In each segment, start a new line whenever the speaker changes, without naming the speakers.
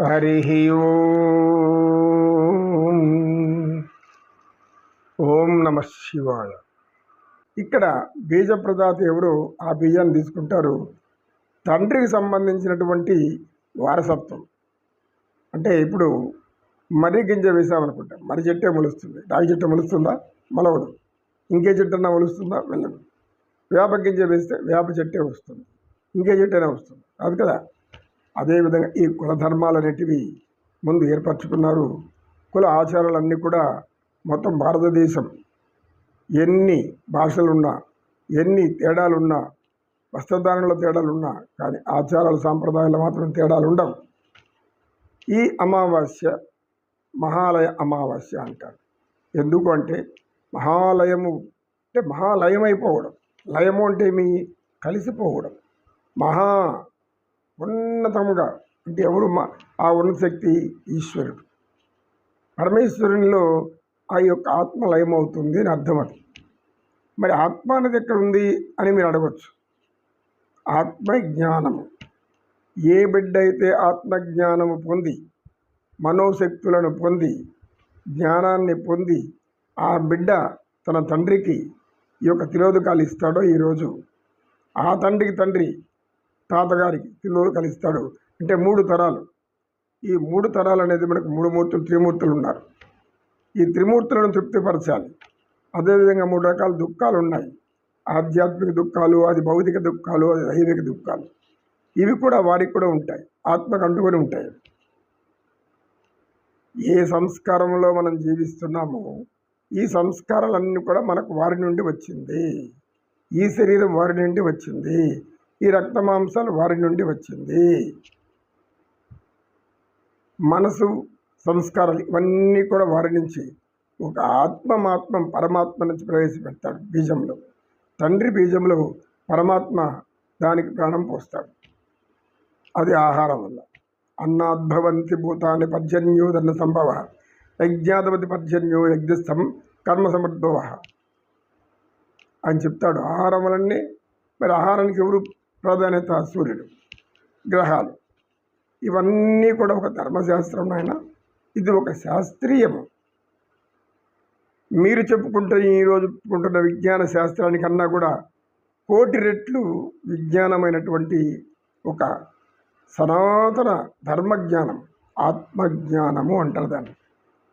హరి ఓం ఓం నమ శివాయ ఇక్కడ బీజ ప్రదాత ఎవరు ఆ బీజాన్ని తీసుకుంటారు. తండ్రికి సంబంధించినటువంటి వారసత్వం. అంటే ఇప్పుడు మర్రి గింజ వేసామనుకుంటా మర్రి చెట్టే మొలుస్తుంది. రాగి చెట్టు మొలుస్తుందా? మొలవదు. ఇంకే చెట్టు అన్నా మొలుస్తుందా? వెళ్ళదు. వేప గింజ వేస్తే వేప చెట్టే వస్తుంది. ఇంకే చెట్టు అయినా వస్తుంది. అది కదా? అదేవిధంగా ఈ కుల ముందు ఏర్పరచుకున్నారు. కుల ఆచారాలన్నీ కూడా మొత్తం భారతదేశం. ఎన్ని భాషలున్నా ఎన్ని తేడాలున్నా వస్త్రధారణలో తేడాలున్నా కానీ ఆచారాలు సాంప్రదాయాలు మాత్రం తేడాలు ఉండవు ఈ అమావాస్య మహాలయ అమావాస్య అంటారు. ఎందుకు అంటే మహాలయము అంటే మహాలయం అయిపోవడం లయము అంటే మీ కలిసిపోవడం. మహా ఉన్నతముగా అంటే ఎవరు మా ఆ ఉన్నత శక్తి ఈశ్వరుడు. పరమేశ్వరునిలో ఆ యొక్క ఆత్మ లయమవుతుంది అని అర్థం అది. మరి ఆత్మ అనేది ఎక్కడ ఉంది అని మీరు అడగచ్చు. ఆత్మ జ్ఞానము ఏ బిడ్డ అయితే ఆత్మజ్ఞానము పొంది మనోశక్తులను పొంది జ్ఞానాన్ని పొంది ఆ బిడ్డ తన తండ్రికి ఈ యొక్క తిరోధకాలు ఇస్తాడో ఈరోజు ఆ తండ్రికి తండ్రి తాతగారికి పిల్లలు కలుస్తాడు. అంటే మూడు తరాలు. ఈ మూడు తరాలు అనేది మనకు మూడు మూర్తులు త్రిమూర్తులు ఉన్నారు. ఈ త్రిమూర్తులను తృప్తిపరచాలి. అదేవిధంగా మూడు రకాల దుఃఖాలు ఉన్నాయి. ఆధ్యాత్మిక దుఃఖాలు అది భౌతిక దుఃఖాలు అది దైవిక దుఃఖాలు. ఇవి కూడా వారికి కూడా ఉంటాయి. ఆత్మకు అంటుకొని ఉంటాయి. ఏ సంస్కారంలో మనం జీవిస్తున్నామో ఈ సంస్కారాలన్నీ కూడా మనకు వారి నుండి వచ్చింది. ఈ శరీరం వారి నుండి వచ్చింది. ఈ రక్త మాంసాలు వారి నుండి వచ్చింది. మనసు సంస్కారాలు ఇవన్నీ కూడా వారి నుంచి ఒక ఆత్మమాత్మ పరమాత్మ నుంచి ప్రవేశపెడతాడు బీజంలో. తండ్రి బీజంలో పరమాత్మ దానికి ప్రాణం పోస్తాడు. అది ఆహారం వల్ల. అన్నాద్భవంతి భూతాన్ని పర్జన్యోదన్న సంభవ. యజ్ఞాధిపతి పర్జన్యో యజ్ఞస్థం కర్మ సమర్థవ అని చెప్తాడు. ఆహారం వలనే మరి ఆహారానికి ఎవరు ప్రాధాన్యత సూర్యుడు గ్రహాలు. ఇవన్నీ కూడా ఒక ధర్మశాస్త్రం ఆయన ఇది ఒక శాస్త్రీయము. మీరు చెప్పుకుంటున్న ఈరోజు చెప్పుకుంటున్న విజ్ఞాన శాస్త్రానికన్నా కూడా కోటి రెట్లు విజ్ఞానమైనటువంటి ఒక సనాతన ధర్మజ్ఞానం ఆత్మజ్ఞానము అంటారు దాన్ని.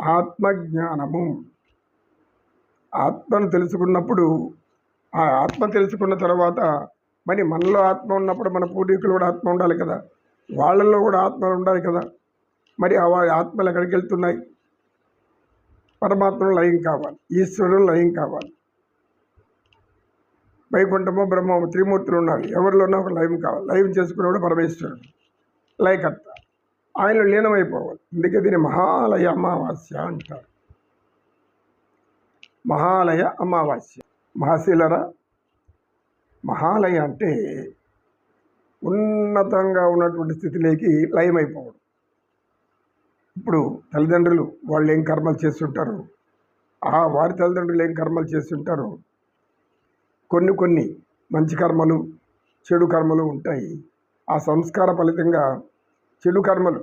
ఆత్మజ్ఞానము. ఆత్మను తెలుసుకున్నప్పుడు ఆ ఆత్మ తెలుసుకున్న తర్వాత మరి మనలో ఆత్మ ఉన్నప్పుడు మన పూర్వీకులు కూడా ఆత్మ ఉండాలి కదా. వాళ్ళల్లో కూడా ఆత్మలు ఉండాలి కదా. మరి ఆ ఆత్మలు ఎక్కడికి వెళ్తున్నాయి? పరమాత్మలో లయం కావాలి. ఈశ్వరుడు లయం కావాలి. వైకుంఠము బ్రహ్మము త్రిమూర్తులు ఉన్నారు. ఎవరిలోనో ఒక లయం కావాలి. లయం చేసుకునేవాడు పరమేశ్వరుడు. లయకర్త. ఆయన లీనమైపోవాలి. అందుకే దీన్ని మహాలయ అమావాస్య అంటారు. మహాలయ అమావాస్య. మహాశీలరా? మహాలయ అంటే ఉన్నతంగా ఉన్నటువంటి స్థితిలోకి లయమైపోవడం. ఇప్పుడు తల్లిదండ్రులు వాళ్ళు ఏం కర్మలు చేస్తుంటారు ఆ వారి తల్లిదండ్రులు ఏం కర్మలు చేస్తుంటారు కొన్ని కొన్ని మంచి కర్మలు చెడు కర్మలు ఉంటాయి. ఆ సంస్కార ఫలితంగా చెడు కర్మలు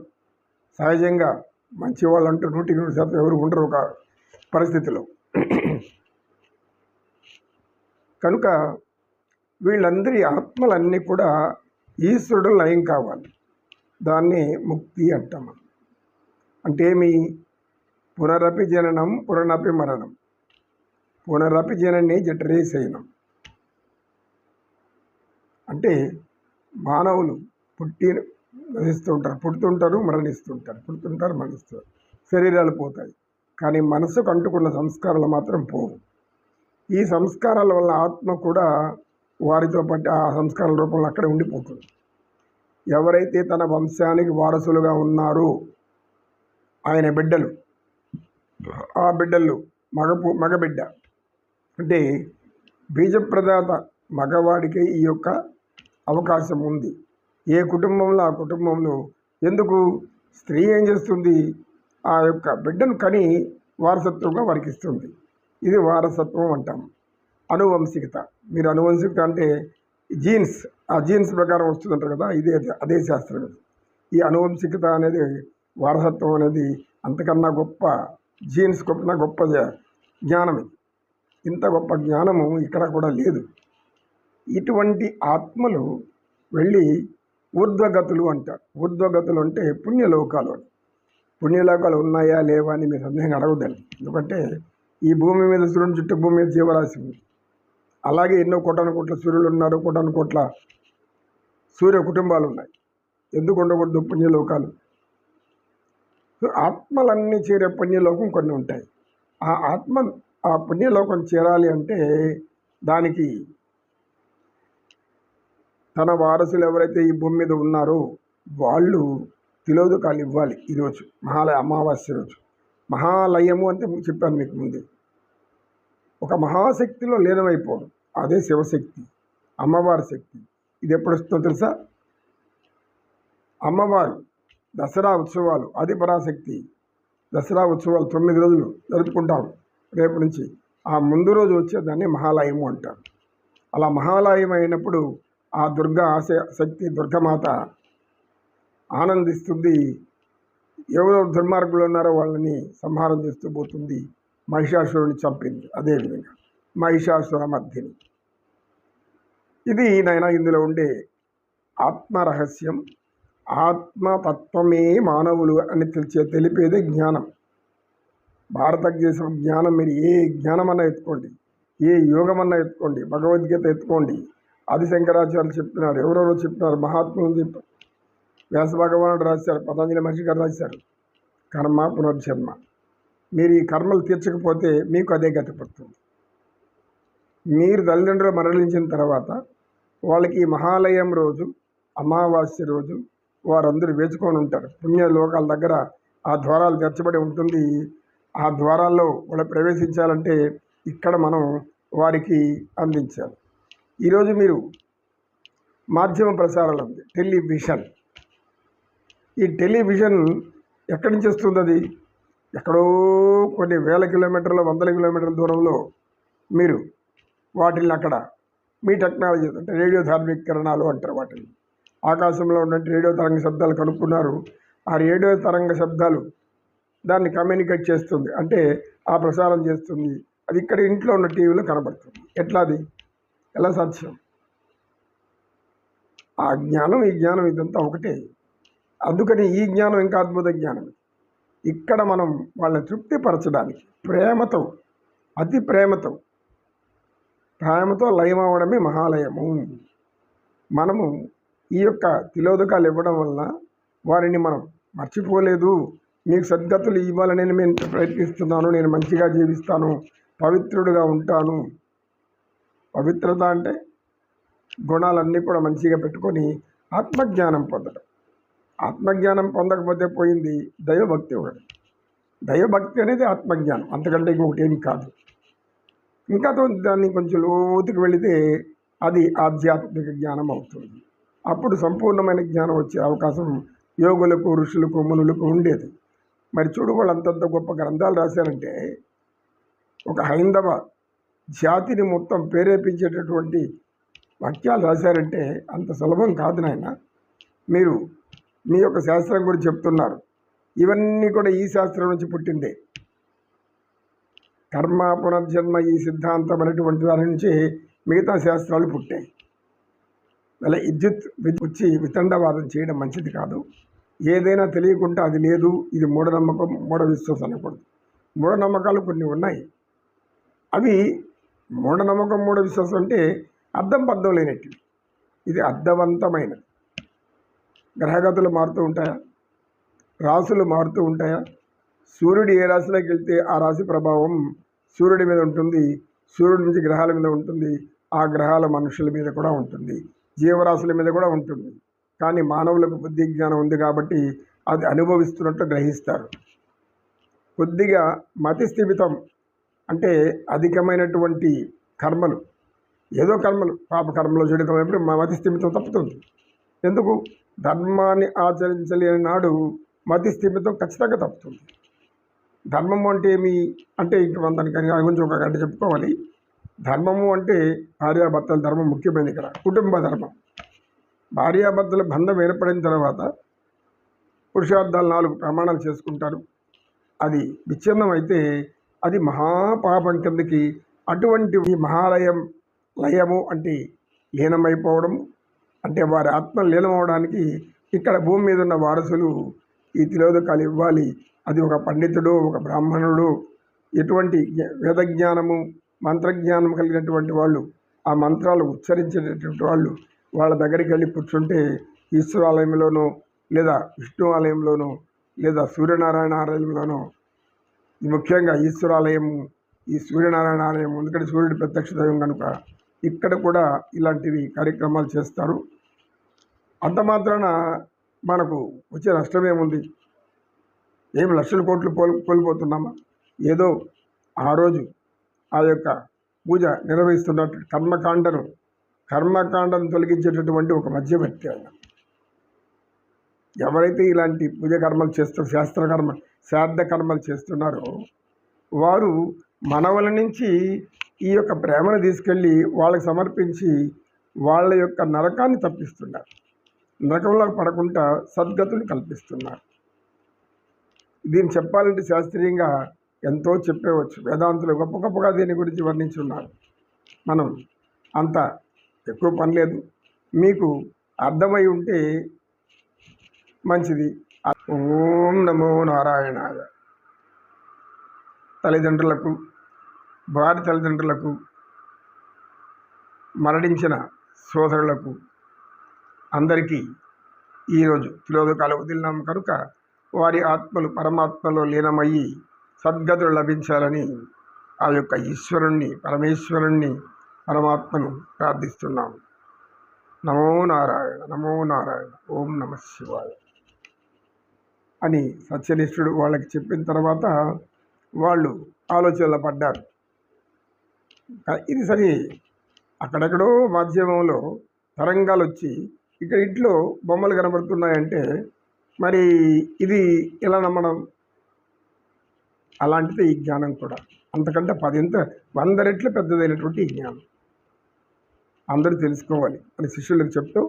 సహజంగా మంచి వాళ్ళు అంటూ నూటికి నూరు శాతం ఎవరు ఉండరు ఒక పరిస్థితిలో. కనుక వీళ్ళందరి ఆత్మలన్నీ కూడా ఈశ్వరుడు లయం కావాలి. దాన్ని ముక్తి అంటాం. అంటే ఏమి? పునరపి జననం పునరపి మరణం. పునరపి జనని జఠరే శయనం. అంటే మానవులు పుట్టి నశిస్తుంటారు పుడుతుంటారు మరణిస్తుంటారు. పుడుతుంటారు మరణిస్తారు శరీరాలు పోతాయి. కానీ మనసుకు అంటుకున్న సంస్కారాలు మాత్రం పోవు. ఈ సంస్కారాల వల్ల ఆత్మ కూడా వారితో పాటు ఆ సంస్కారాల రూపంలో అక్కడే ఉండిపోతుంది. ఎవరైతే తన వంశానికి వారసులుగా ఉన్నారో ఆయన బిడ్డలు ఆ బిడ్డలు మగపు మగబిడ్డ. అంటే బీజప్రదాత మగవాడికి ఈ యొక్క అవకాశం ఉంది. ఏ కుటుంబంలో ఆ కుటుంబంలో ఎందుకు స్త్రీ ఏం చేస్తుంది? ఆ యొక్క బిడ్డను కని వారసత్వంగా వారికి ఇస్తుంది. ఇది వారసత్వం అంటాము అనువంశికత. మీరు అనువంశికత అంటే జీన్స్ ఆ జీన్స్ ప్రకారం వస్తుందంటారు కదా ఇదే అదే అదే శాస్త్రం ఈ అనువంశికత అనేది వారసత్వం అనేది అంతకన్నా గొప్ప జీన్స్ కన్నా గొప్ప జ- జ్ఞానం ఇది. ఇంత గొప్ప జ్ఞానము ఇక్కడ కూడా లేదు. ఇటువంటి ఆత్మలు వెళ్ళి ఊర్ధ్వగతులు అంటారు. ఊర్ధ్వగతులు అంటే పుణ్యలోకాలు అని. పుణ్యలోకాలు ఉన్నాయా లేవా అని మీరు సందేహంగా అడగదండి ఎందుకంటే ఈ భూమి మీద చూడండి చుట్టూ భూమి మీద జీవరాశి ఉంది. అలాగే ఎన్నో కోటాను కోట్ల సూర్యులు ఉన్నారు కోటాను కోట్ల సూర్య కుటుంబాలు ఉన్నాయి. ఎందుకు ఉండకూడదు పుణ్యలోకాలు? ఆత్మలన్నీ చేరే పుణ్యలోకం కొన్ని ఉంటాయి. ఆ ఆత్మ ఆ పుణ్యలోకం చేరాలి అంటే దానికి తన వారసులు ఎవరైతే ఈ భూమి మీద ఉన్నారో వాళ్ళు తిలోదకాలు ఇవ్వాలి ఈరోజు. మహాలయ అమావాస్య రోజు. మహాలయము అంటే చెప్పాను మీకు ముందే. ఒక మహాశక్తిలో లీనమైపోవడం. అదే శివశక్తి అమ్మవారి శక్తి. ఇది ఎప్పుడు వస్తుందో తెలుసా? అమ్మవారు దసరా ఉత్సవాలు అది పరాశక్తి దసరా ఉత్సవాలు తొమ్మిది రోజులు జరుపుకుంటాం రేపు నుంచి ఆ ముందు రోజు వచ్చేదాన్ని మహాలయము అంటారు. అలా మహాలయం అయినప్పుడు ఆ దుర్గ ఆశ శక్తి దుర్గమాత ఆనందిస్తుంది. ఎవరో దుర్మార్గులు ఉన్నారో వాళ్ళని సంహారం చేస్తూ పోతుంది. మహిషాసురుని చంపింది. అదేవిధంగా మహిషాసుర మధ్యని. ఇది నైనా ఇందులో ఉండే ఆత్మ రహస్యం ఆత్మతత్వమే మానవులు అని తెలిసే తెలిపేదే జ్ఞానం. భారతదేశం జ్ఞానం మీరు ఏ జ్ఞానమన్నా ఎత్తుకోండి. ఏ యోగమన్నా ఎత్తుకోండి. భగవద్గీత ఎత్తుకోండి. ఆది శంకరాచార్యులు చెప్తున్నారు ఎవరెవరో చెప్తున్నారు మహాత్ములు చెప్పారు వ్యాస భగవానుడు రాశారు పతంజలి మహర్షి గారు రాశారు. కర్మ పునర్జన్మ. మీరు ఈ కర్మలు తీర్చకపోతే మీకు అదే గతి పడుతుంది. మీరు తల్లిదండ్రులు మరణించిన తర్వాత వాళ్ళకి ఈ మహాలయం రోజు అమావాస్య రోజు వారందరూ వేచుకొని ఉంటారు. పుణ్య లోకాల దగ్గర ఆ ద్వారాలు తెరచబడి ఉంటుంది. ఆ ద్వారాల్లో వాళ్ళు ప్రవేశించాలంటే ఇక్కడ మనం వారికి అందించాలి. ఈరోజు మీరు మాధ్యమ ప్రసారాలు ఉంది టెలివిజన్. ఈ టెలివిజన్ ఎక్కడి నుంచి వస్తుంది అది? ఎక్కడో కొన్ని వేల కిలోమీటర్ల వందల కిలోమీటర్ల దూరంలో మీరు వాటిని అక్కడ మీ టెక్నాలజీ అంటే రేడియో ధార్మికరణాలు అంటారు వాటిని ఆకాశంలో ఉన్న రేడియో తరంగ శబ్దాలు కనుక్కున్నారు. ఆ రేడియో తరంగ శబ్దాలు దాన్ని కమ్యూనికేట్ చేస్తుంది. అంటే ఆ ప్రసారం చేస్తుంది. అది ఇక్కడ ఇంట్లో ఉన్న టీవీలో కనబడుతుంది. ఎట్లా అది ఎలా సాధ్యం? ఆ జ్ఞానం ఈ జ్ఞానం ఇదంతా ఒకటే. అందుకని ఈ జ్ఞానం ఇంకా అద్భుత జ్ఞానం ఇక్కడ మనం వాళ్ళని తృప్తిపరచడానికి ప్రేమతో అతి ప్రేమతో ప్రేమతో లయం అవడమే మహాలయము. మనము ఈ యొక్క తిలోదకాలు ఇవ్వడం వల్ల వారిని మనం మర్చిపోలేదు. మీకు సద్గతులు ఇవ్వాలని నేను ప్రయత్నిస్తున్నాను. నేను మంచిగా జీవిస్తాను. పవిత్రుడుగా ఉంటాను. పవిత్రత అంటే గుణాలన్నీ కూడా మంచిగా పెట్టుకొని ఆత్మజ్ఞానం పొందడం. ఆత్మజ్ఞానం పొందకపోతే పోయింది దైవభక్తి ఒకటి. దైవభక్తి అనేది ఆత్మజ్ఞానం అంతకంటే ఇంకొకటి ఏమి కాదు. ఇంకా దాన్ని కొంచెం లోతుకు వెళితే అది ఆధ్యాత్మిక జ్ఞానం అవుతుంది. అప్పుడు సంపూర్ణమైన జ్ఞానం వచ్చే అవకాశం యోగులకు ఋషులకు మునులకు ఉండేది. మరి చూడు వాళ్ళు అంతంత గొప్ప గ్రంథాలు రాశారంటే ఒక హైందవ జాతిని మొత్తం ప్రేరేపించేటటువంటి వాక్యాలు రాశారంటే అంత సులభం కాదు నాయన. మీరు మీ యొక్క శాస్త్రం గురించి చెప్తున్నారు. ఇవన్నీ కూడా ఈ శాస్త్రం నుంచి పుట్టిందే. కర్మ పునర్జన్మ ఈ సిద్ధాంతం అనేటువంటి దాని నుంచి మిగతా శాస్త్రాలు పుట్టాయి. అలా విద్యుత్ వచ్చి వితండవాదం చేయడం మంచిది కాదు. ఏదైనా తెలియకుండా అది లేదు ఇది మూఢనమ్మకం మూఢ విశ్వాసం అనకూడదు. మూఢనమ్మకాలు కొన్ని ఉన్నాయి. అవి మూఢనమ్మకం మూఢ విశ్వాసం అంటే అర్థం పద్ధం లేనట్టు ఇది అర్థవంతమైనది. గ్రహగతులు మారుతూ ఉంటాయా? రాసులు మారుతూ ఉంటాయా? సూర్యుడు ఏ రాశిలోకి వెళ్తే ఆ రాశి ప్రభావం సూర్యుడి మీద ఉంటుంది. సూర్యుడి నుంచి గ్రహాల మీద ఉంటుంది. ఆ గ్రహాల మనుషుల మీద కూడా ఉంటుంది. జీవరాశుల మీద కూడా ఉంటుంది. కానీ మానవులకు బుద్ధి జ్ఞానం ఉంది కాబట్టి అది అనుభవిస్తున్నట్టు గ్రహిస్తారు. కొద్దిగా మతి స్థిమితం అంటే అధికమైనటువంటి కర్మలు. ఏదో కర్మలు పాప కర్మలో జడితమైనప్పుడు మా మతి స్థిమితం తప్పుతుంది. ఎందుకు? ధర్మాన్ని ఆచరించలేని నాడు మతి స్థిమితం ఖచ్చితంగా తప్పుతుంది. ధర్మము అంటే ఏమి? అంటే ఇంక దానికి దాని గురించి ఒక గంట చెప్పుకోవాలి. ధర్మము అంటే భార్యాభర్తల ధర్మం ముఖ్యమైనది ఇక్కడ. కుటుంబ ధర్మం. భార్యాభర్తల బంధం ఏర్పడిన తర్వాత పురుషార్థాలు నాలుగు ప్రమాణాలు చేసుకుంటారు. అది విచ్ఛిన్నం అయితే అది మహాపాపం కిందకి అటువంటి ఈ మహాలయం లయము అంటే లీనమైపోవడం అంటే వారి ఆత్మ లీనమవడానికి ఇక్కడ భూమి మీద ఉన్న వారసులు ఈ తిలోదకాలు ఇవ్వాలి. అది ఒక పండితుడు ఒక బ్రాహ్మణుడు. ఎటువంటి వేద జ్ఞానము మంత్రజ్ఞానం కలిగినటువంటి వాళ్ళు ఆ మంత్రాలు ఉచ్చరించేటటువంటి వాళ్ళు వాళ్ళ దగ్గరికి వెళ్ళి కూర్చుంటే ఈశ్వరాలయంలోనో లేదా విష్ణు ఆలయంలోనో లేదా సూర్యనారాయణ ఆలయంలోనో ముఖ్యంగా ఈశ్వరాలయము ఈ సూర్యనారాయణ ఆలయం ఎందుకంటే సూర్యుడు ప్రత్యక్ష దైవం కనుక ఇక్కడ కూడా ఇలాంటివి కార్యక్రమాలు చేస్తారు. అంత మాత్రాన మనకు వచ్చే నష్టం ఏముంది? ఏం లక్షల కోట్లు కోల్ కోల్పోతున్నామా? ఏదో ఆ రోజు ఆ యొక్క పూజ నిర్వహిస్తున్నట్టు కర్మకాండను కర్మకాండను తొలగించేటటువంటి ఒక మధ్యవర్తి ఆయన. ఎవరైతే ఇలాంటి పూజ కర్మలు చేస్తూ శాస్త్రకర్మ శ్రాద్ధ కర్మలు చేస్తున్నారో వారు మనవల నుంచి ఈ యొక్క ప్రేమను తీసుకెళ్ళి వాళ్ళకి సమర్పించి వాళ్ళ యొక్క నరకాన్ని తప్పిస్తున్నారు. నరకంలో పడకుండా సద్గతులు కల్పిస్తున్నారు. దీన్ని చెప్పాలంటే శాస్త్రీయంగా ఎంతో చెప్పేవచ్చు. వేదాంతులు గొప్ప గొప్పగా దీని గురించి వర్ణించున్నారు. మనం అంత ఎక్కువ పని లేదు. మీకు అర్థమై ఉంటే మంచిది. ఓం నమో నారాయణాయ. తల్లిదండ్రులకు భార్య తల్లిదండ్రులకు మరణించిన సోదరులకు అందరికీ ఈరోజు తిలోదకాలు వదిలినాం కనుక వారి ఆత్మలు పరమాత్మలో లీనమయ్యి సద్గతులు లభించాలని ఆ యొక్క ఈశ్వరుణ్ణి పరమేశ్వరుణ్ణి పరమాత్మను ప్రార్థిస్తున్నాము నమో నారాయణ నమో నారాయణ ఓం నమ శివాయ అని సత్యనిష్ఠుడు వాళ్ళకి చెప్పిన తర్వాత వాళ్ళు ఆలోచనలో పడ్డారు. ఇది సరే అక్కడెక్కడో మాధ్యమంలో తరంగాలు వచ్చి ఇక్కడ ఇంట్లో బొమ్మలు కనబడుతున్నాయంటే మరి ఇది ఎలా నమ్మడం? అలాంటిది ఈ జ్ఞానం కూడా. అంతకంటే పదింత వంద రెట్లు పెద్దదైనటువంటి ఈ జ్ఞానం. అందరూ తెలుసుకోవాలి. అని శిష్యులకు చెప్తూ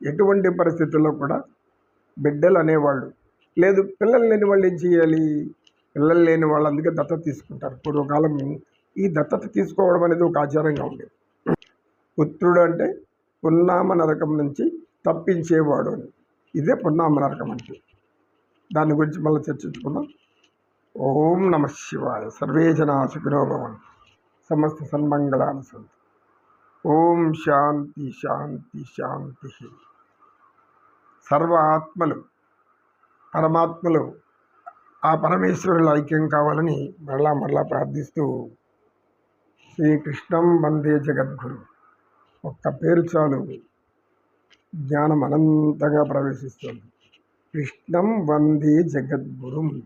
ఎటువంటి పరిస్థితుల్లో కూడా బిడ్డలు అనేవాళ్ళు లేదు పిల్లలు లేని వాళ్ళు ఏం చేయాలి? పిల్లలు లేని వాళ్ళు అందుకే దత్తత తీసుకుంటారు. పూర్వకాలం ఈ దత్తత తీసుకోవడం అనేది ఒక ఆచారంగా ఉండేది. పుత్రుడు అంటే పున్నామ నరకం నుంచి తప్పించేవాడు అని. ఇదే పున్నామ నరకం అంటే. దాని గురించి మళ్ళీ చర్చించుకుందాం. ఓం నమ శివాయ. సర్వే జనా సుఖినో భవన్ సమస్త సన్మంగళాన్ని సంతు. ఓం శాంతి శాంతి శాంతి. సర్వ ఆత్మలు పరమాత్మలు ఆ పరమేశ్వరుల ఐక్యం కావాలని మరలా మరలా ప్రార్థిస్తూ శ్రీకృష్ణం వందే జగద్గురు. ఒక్క పేరు చాలు. జ్ఞానం అనంతంగా ప్రవేశిస్తుంది. కృష్ణం వందే జగద్గురుం.